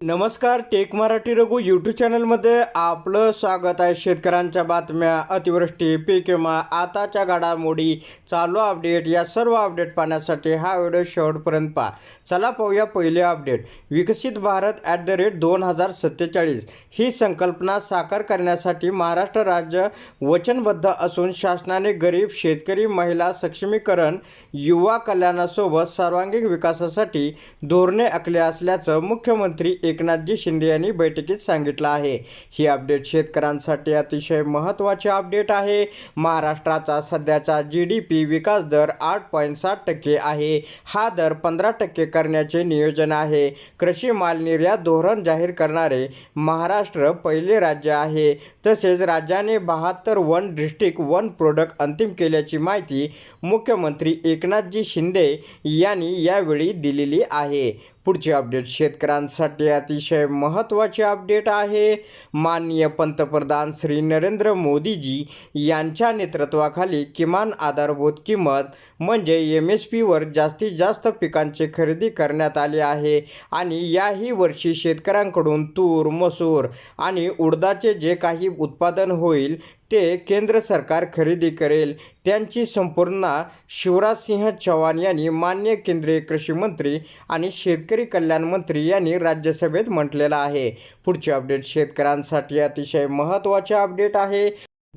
नमस्कार take Marathi Raghu YouTube चॅनलमध्ये आपलं स्वागत आहे. शेतकऱ्यांच्या बातम्या अतिवृष्टी पीक विमा आताच्या घडामोडी चालू अपडेट या सर्व अपडेट पाहण्यासाठी हा व्हिडिओ शेवटपर्यंत पहा. चला पाहूया पहिले अपडेट विकसित भारत ॲट द रेट दोन हजार सत्तेचाळीस ही संकल्पना साकार करण्यासाठी महाराष्ट्र राज्य वचनबद्ध असून शासनाने गरीब शेतकरी महिला सक्षमीकरण युवा कल्याणासोबत सर्वांगीण विकासासाठी धोरणे आखली असल्याचं मुख्यमंत्री एकनाथजी शिंदे यांनी बैठकीत सांगितलं आहे. ही अपडेट शेतकऱ्यांसाठी अतिशय महत्त्वाचे अपडेट आहे. महाराष्ट्राचा सध्याचा जी डी पी विकास दर आठ पॉईंट सात टक्के आहे. हा दर पंधरा टक्के करण्याचे नियोजन आहे. कृषी माल निर्यात धोरण जाहीर करणारे महाराष्ट्र पहिले राज्य आहे. तसेच राज्याने बहात्तर वन डिस्ट्रिक्ट वन प्रोडक्ट अंतिम केल्याची माहिती मुख्यमंत्री एकनाथजी शिंदे यांनी यावेळी दिलेली आहे. पुढचे अपडेट शेतकऱ्यांसाठी अतिशय महत्त्वाचे अपडेट आहे. माननीय पंतप्रधान श्री नरेंद्र मोदीजी यांच्या नेतृत्वाखाली किमान आधारभूत किंमत म्हणजे एम एस पीवर जास्तीत जास्त पिकांची खरेदी करण्यात आली आहे आणि याही वर्षी शेतकऱ्यांकडून तूर मसूर आणि उडदाचे जे काही उत्पादन होईल ते केंद्र सरकार खरेदी करेल. त्यांची संपूर्ण शिवराज सिंह चौहान यांनी मान्य केंद्रीय कृषी मंत्री आणि शेतकरी कल्याण मंत्री यांनी राज्यसभेत म्हटलेलं आहे. पुढचे अपडेट शेतकऱ्यांसाठी अतिशय महत्त्वाचे अपडेट आहे.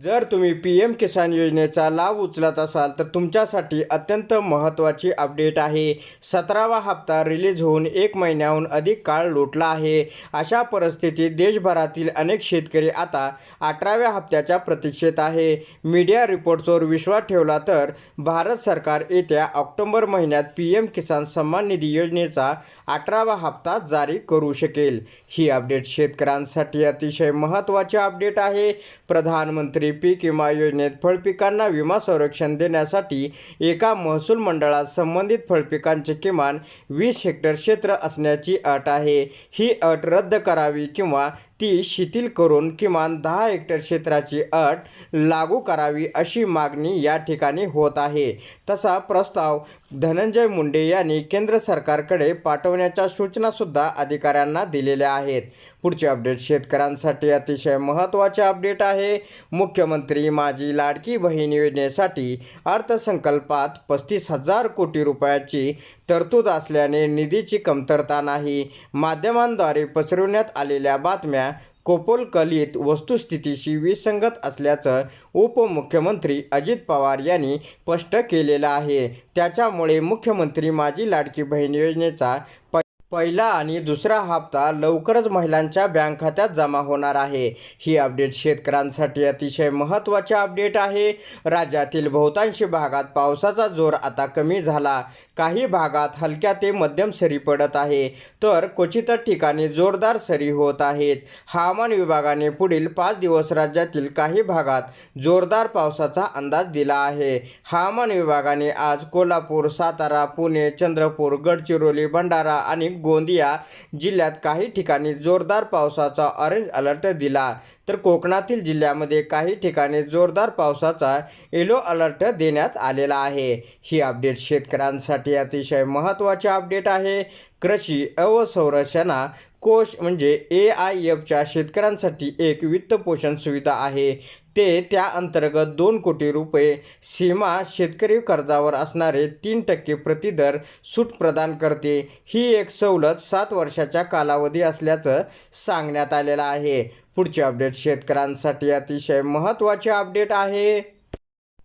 जर तुम्ही पी एम किसान योजनेचा लाभ उचलत असाल तर तुमच्यासाठी अत्यंत महत्त्वाची अपडेट आहे. सतरावा हप्ता रिलीज होऊन एक महिन्याहून अधिक काळ लोटला आहे. अशा परिस्थितीत देशभरातील अनेक शेतकरी आता अठराव्या हप्त्याच्या प्रतीक्षेत आहे. मीडिया रिपोर्ट्सवर विश्वास ठेवला तर भारत सरकार येत्या ऑक्टोबर महिन्यात पी एम किसान सन्मान निधी योजनेचा अठरावा हप्ता जारी करू शकेल. ही अपडेट शेतकऱ्यांसाठी अतिशय महत्त्वाची अपडेट आहे. प्रधानमंत्री पीक विमा योजनेत फळपिकांना विमा संरक्षण देण्यासाठी एका महसूल मंडळात संबंधित फळपिकांचे किमान वीस हेक्टर क्षेत्र असण्याची अट आहे. ही अट रद्द करावी किंवा ती शिथिल करून किमान दहा हेक्टर क्षेत्राची अट लागू करावी अशी मागणी या ठिकाणी होत आहे. तसा प्रस्ताव धनंजय मुंडे यांनी केंद्र सरकारकडे पाठवण्याच्या सूचनासुद्धा अधिकाऱ्यांना दिलेल्या आहेत. पुढचे अपडेट शेतकऱ्यांसाठी अतिशय महत्त्वाचे अपडेट आहे. मुख्यमंत्री माझी लाडकी बहीण योजनेसाठी अर्थसंकल्पात पस्तीस हजार कोटी रुपयाची तरतूद असल्याने निधीची कमतरता नाही. माध्यमांद्वारे पसरवण्यात आलेल्या बातम्या कोपोलकलीत वस्तुस्थितीशी विसंगत असल्याचं उपमुख्यमंत्री अजित पवार यांनी स्पष्ट केलेलं आहे. त्याच्यामुळे मुख्यमंत्री माझी लाडकी बहीण योजनेचा प पहिला आणि दुसरा हप्ता लवकरच महिलांच्या बँक खात्यात जमा होणार आहे. ही अपडेट शेतकऱ्यांसाठी अतिशय महत्त्वाचे अपडेट आहे. राज्यातील बहुतांशी भागात पावसाचा जोर आता कमी झाला. काही भागात हलक्या ते मध्यम सरी पडत आहे. तर क्वचित ठिकाणी जोरदार सरी होत आहेत. हवामान विभागाने पुढील पाच दिवस राज्यातील काही भागात जोरदार पावसाचा अंदाज दिला आहे. हवामान विभागाने आज कोल्हापूर सातारा पुणे चंद्रपूर गडचिरोली भंडारा आणि गोंदिया जिल्ह्यात काही ठिकाणी जोरदार पावसाचा ऑरेंज अलर्ट दिला. तर कोकणातील जिल्ह्यामध्ये काही ठिकाणी जोरदार पावसाचा येलो अलर्ट देण्यात आलेला आहे. ही अपडेट शेतकऱ्यांसाठी अतिशय महत्त्वाचे अपडेट आहे. कृषी अवसंरचना कोष म्हणजे ए आय एफच्या शेतकऱ्यांसाठी एक वित्तपोषण सुविधा आहे. ते त्या अंतर्गत दोन कोटी रुपये सीमा शेतकरी कर्जावर असणारे तीन टक्के प्रतिदर सूट प्रदान करते. ही एक सवलत सात वर्षाच्या कालावधी असल्याचं सांगण्यात आलेलं आहे. पुढचे अपडेट शेतकऱ्यांसाठी अतिशय महत्त्वाचे अपडेट आहे.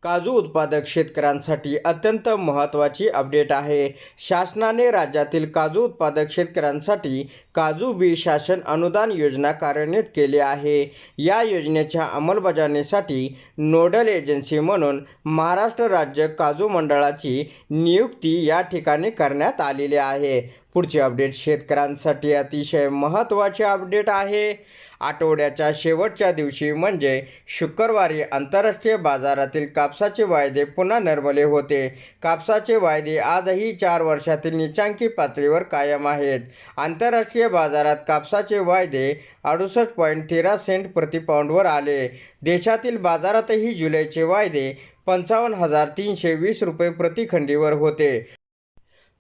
काजू उत्पादक शेतकऱ्यांसाठी अत्यंत महत्त्वाची अपडेट आहे. शासनाने राज्यातील काजू उत्पादक शेतकऱ्यांसाठी काजू बी शासन अनुदान योजना कार्यान्वित केली आहे. या योजनेच्या अंमलबजावणीसाठी नोडल एजन्सी म्हणून महाराष्ट्र राज्य काजू मंडळाची नियुक्ती या ठिकाणी करण्यात आलेली आहे. पुढचे अपडेट शेतकऱ्यांसाठी अतिशय महत्त्वाचे अपडेट आहे. आठवड्याच्या शेवटच्या दिवशी म्हणजे शुक्रवारी आंतरराष्ट्रीय बाजारातील कापसाचे वायदे पुन्हा निर्मले होते. कापसाचे वायदे आजही चार वर्षातील निचांकी पातळीवर कायम आहेत. आंतरराष्ट्रीय बाजारात कापसाचे वायदे अडुसष्ट पॉईंट तेरा सेंट प्रतिपाऊंडवर आले. देशातील बाजारातही जुलैचे वायदे पंचावन्न हजार तीनशे वीस रुपये प्रतिखंडीवर होते.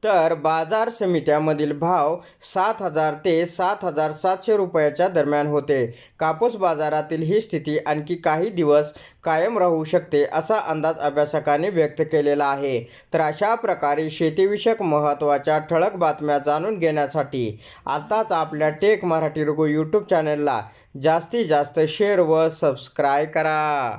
तर बाजार समित्यामधील भाव सात हजार ते सात हजार सातशे रुपयाच्या दरम्यान होते. कापूस बाजारातील ही स्थिती आणखी काही दिवस कायम राहू शकते असा अंदाज अभ्यासकाने व्यक्त केलेला आहे. तर अशा प्रकारे शेतीविषयक महत्त्वाच्या ठळक बातम्या जाणून घेण्यासाठी आताच आपल्या टेक मराठी रघु यूट्यूब चॅनलला जास्तीत जास्त शेअर व सबस्क्राय करा.